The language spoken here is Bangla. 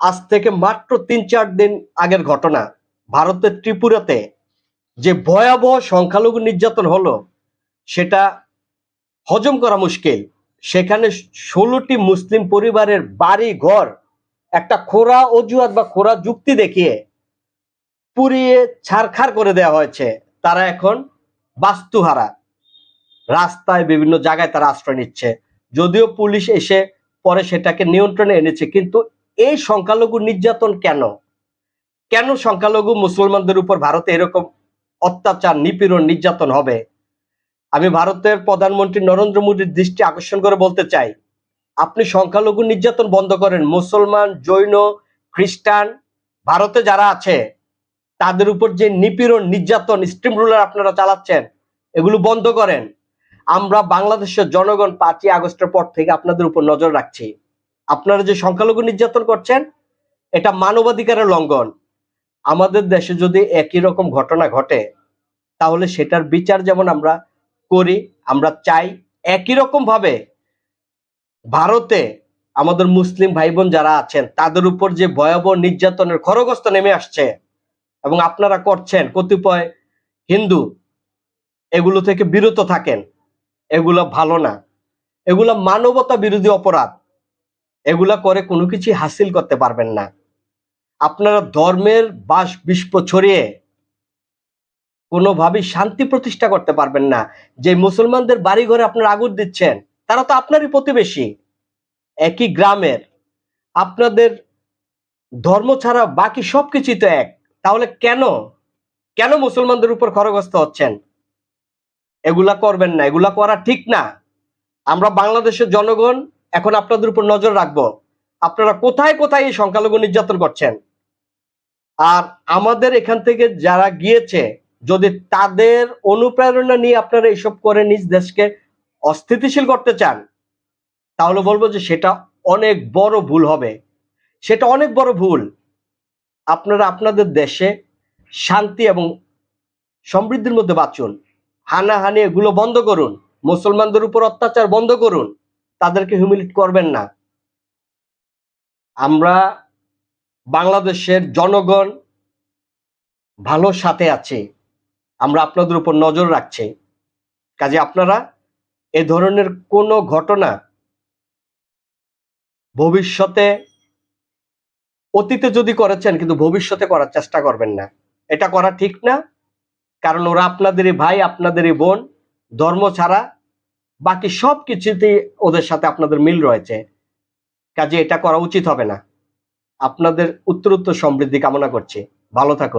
আজ থেকে মাত্র তিন চার দিন আগের ঘটনা। ভারতের ত্রিপুরাতে যে ভয়াবহ সংখ্যালঘু নির্যাতন হলো, সেটা হজম করা মুশকিল। সেখানে ষোলোটি মুসলিম পরিবারের বাড়ি, ঘর, একটা খোরা অজুহাত বা খোরা যুক্তি দেখিয়ে পুড়িয়ে ছারখার করে দেওয়া হয়েছে। তারা এখন বাস্তুহারা। রাস্তায় বিভিন্ন জায়গায় তারা আশ্রয় নিচ্ছে। যদিও পুলিশ এসে পরে সেটাকে নিয়ন্ত্রণে এনেছে, কিন্তু এই সংখ্যালঘু নির্যাতন কেন? কেন সংখ্যালঘু মুসলমানদের উপর ভারতে এরকম অত্যাচার, নিপীড়ন, নির্যাতন হবে? আমি ভারতের প্রধানমন্ত্রী নরেন্দ্র মোদীর দৃষ্টি আকর্ষণ করে বলতে চাই, আপনি সংখ্যালঘু নির্যাতন বন্ধ করেন। মুসলমান, জৈন, খ্রিস্টান, ভারতে যারা আছে, তাদের উপর যে নিপীড়ন, নির্যাতন, স্ট্রিম রুলার আপনারা চালাচ্ছেন, এগুলো বন্ধ করেন। আমরা বাংলাদেশের জনগণ পাঁচই আগস্টের পর থেকে আপনাদের উপর নজর রাখছি। আপনারা যে সংখ্যালঘু নির্যাতন করছেন, এটা মানবাধিকারের লঙ্ঘন। আমাদের দেশে যদি একই রকম ঘটনা ঘটে, তাহলে সেটার বিচার যেমন আমরা করি, আমরা চাই একই রকম ভাবে ভারতে আমাদের মুসলিম ভাই বোন যারা আছেন, তাদের উপর যে ভয়াবহ নির্যাতনের খরগস্ত নেমে আসছে এবং আপনারা করছেন, কতিপয় হিন্দু এগুলো থেকে বিরত থাকেন। এগুলো ভালো না। এগুলো মানবতা বিরোধী অপরাধ। এগুলা করে কোনো কিছু হাসিল করতে পারবেন না। আপনারা ধর্মের বাস বিস্প ছড়িয়ে কোনোভাবেই শান্তি প্রতিষ্ঠা করতে পারবেন না। যে মুসলমানদের বাড়ি ঘরে আপনারা আগুন দিচ্ছেন, তারা তো আপনারই প্রতিবেশী। একই গ্রামের। আপনাদের ধর্ম ছাড়া বাকি সব কিছুই তো এক। তাহলে কেন? কেন মুসলমানদের উপর খরগ্রস্ত হচ্ছেন? এগুলা করবেন না, এগুলা করা ঠিক না। আমরা বাংলাদেশের জনগণ এখন আপনাদের উপর নজর রাখব। আপনারা কোথায় কোথায় এই সংখ্যালঘু নির্যাতন করছেন? আর আমাদের এখান থেকে যারা গিয়েছে, যদি তাদের অনুপ্রেরণা নিয়ে আপনারা এইসব করে নিজ দেশকে অস্থিতিশীল করতে চান, তাহলে বলব যে সেটা অনেক বড় ভুল হবে। সেটা অনেক বড় ভুল। আপনারা আপনাদের দেশে শান্তি এবং সমৃদ্ধির মধ্যে বাঁচুন। হানাহানি এগুলো বন্ধ করুন। মুসলমানদের উপর অত্যাচার বন্ধ করুন। তাদেরকে হিউমিলিট করবেন না। আমরা বাংলাদেশের জনগণ ভালো সাথে আছে, আমরা আপনাদের উপর নজর রাখছি। কাজে আপনারা এ ধরনের কোনো ঘটনা ভবিষ্যতে অতীতে যদি করেছেন, কিন্তু ভবিষ্যতে করার চেষ্টা করবেন না। এটা করা ঠিক না, কারণ ওরা আপনাদেরই ভাই, আপনাদেরই বোন, ধর্ম ছাড়া বাকি সব কিছুতেই ওদের সাথে আপনাদের মিল রয়েছে। কাজে এটা করা উচিত হবে না। আপনাদের উত্তরোত্তর সমৃদ্ধি কামনা করছি। ভালো থাকুন।